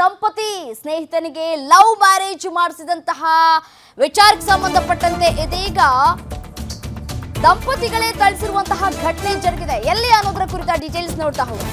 ದಂಪತಿ ಸ್ನೇಹಿತನಿಗೆ love marriage ಮಾಡಿಸಿದಂತಹ ವಿಚಾರಕ್ಕೆ ಸಂಬಂಧಪಟ್ಟಂತೆ ಇದೀಗ ದಂಪತಿಗಳೇ ತಳಿಸಿರುವಂತಹ ಘಟನೆ ಜರುಗಿದೆ. ಎಲ್ಲಿ ಅನ್ನೋದರ ಕುರಿತ ಡೀಟೇಲ್ಸ್ ನೋಡ್ತಾ ಹೋಗೋಣ.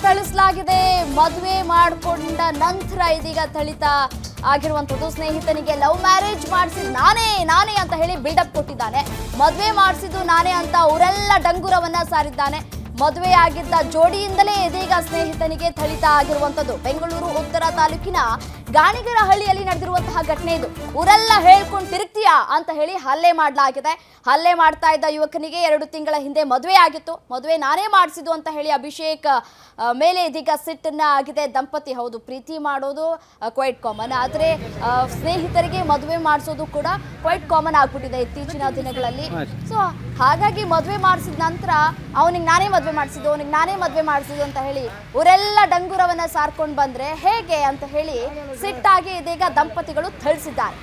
ಥಳಿಸಲಾಗಿದೆ ಮದುವೆ ಮಾಡಿಕೊಂಡ ನಂತರ ಇದೀಗ ಥಳಿತ ಆಗಿರುವಂಥದ್ದು. ಸ್ನೇಹಿತನಿಗೆ ಲವ್ ಮ್ಯಾರೇಜ್ ಮಾಡಿಸಿದ್ ನಾನೇ ನಾನೇ ಅಂತ ಹೇಳಿ ಬಿಲ್ಡಪ್ ಕೊಟ್ಟಿದ್ದಾನೆ. ಮದುವೆ ಮಾಡಿಸಿದ್ದು ನಾನೇ ಅಂತ ಅವರೆಲ್ಲ ಡಂಗುರವನ್ನ ಸಾರಿದ್ದಾನೆ. ಮದುವೆ ಆಗಿದ್ದ ಜೋಡಿಯಿಂದಲೇ ಇದೀಗ ಸ್ನೇಹಿತನಿಗೆ ಥಳಿತ ಆಗಿರುವಂಥದ್ದು. ಬೆಂಗಳೂರು ಉತ್ತರ ತಾಲೂಕಿನ ಗಾಣಿಗರಹಳ್ಳಿಯಲ್ಲಿ ನಡೆದಿರುವಂತಹ ಘಟನೆ ಇದು. ಊರೆಲ್ಲ ಹೇಳ್ಕೊಂಡು ತಿರುಗ್ತೀಯಾ ಅಂತ ಹೇಳಿ ಹಲ್ಲೆ ಮಾಡಲಾಗಿದೆ. ಹಲ್ಲೆ ಮಾಡ್ತಾ ಇದ್ದ ಯುವಕನಿಗೆ ಎರಡು ತಿಂಗಳ ಹಿಂದೆ ಮದುವೆ ಆಗಿತ್ತು ಮದುವೆ ನಾನೇ ಮಾಡಿಸಿದ್ದು ಅಂತ ಹೇಳಿ ಅಭಿಷೇಕ್ ಮೇಲೆ ಇದೀಗ ಸಿಟ್ಟನ್ನ ಆಗಿದೆ. ದಂಪತಿ ಹೌದು ಪ್ರೀತಿ ಮಾಡೋದು ಕ್ವೈಟ್ ಕಾಮನ್ ಆದರೆ ಸ್ನೇಹಿತರಿಗೆ ಮದುವೆ ಮಾಡಿಸೋದು ಕೂಡ ಕ್ವೈಟ್ ಕಾಮನ್ ಆಗ್ಬಿಟ್ಟಿದೆ ಇತ್ತೀಚಿನ ದಿನಗಳಲ್ಲಿ. ಸೊ ಹಾಗಾಗಿ ಮದುವೆ ಮಾಡಿಸಿದ ನಂತರ ಅವನಿಗೆ ನಾನೇ ಮದುವೆ ಮಾಡಿಸಿದ್ದು ಅವನಿಗೆ ನಾನೇ ಮದುವೆ ಮಾಡಿಸಿದ್ದು ಅಂತ ಹೇಳಿ ಊರೆಲ್ಲ ಡಂಗುರವನ್ನ ಸಾರ್ಕೊಂಡು ಬಂದ್ರೆ ಹೇಗೆ ಅಂತ ಹೇಳಿ ಸಿಟ್ಟಾಗಿ ಇದೀಗ ದಂಪತಿಗಳು ಥಳಿಸಿದ್ದಾರೆ.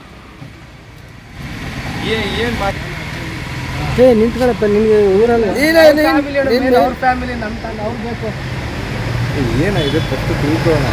ಏನಾಗಿದೆ ಫಸ್ಟ್ ತಿಳ್ಕೊಳ್ಳೋಣ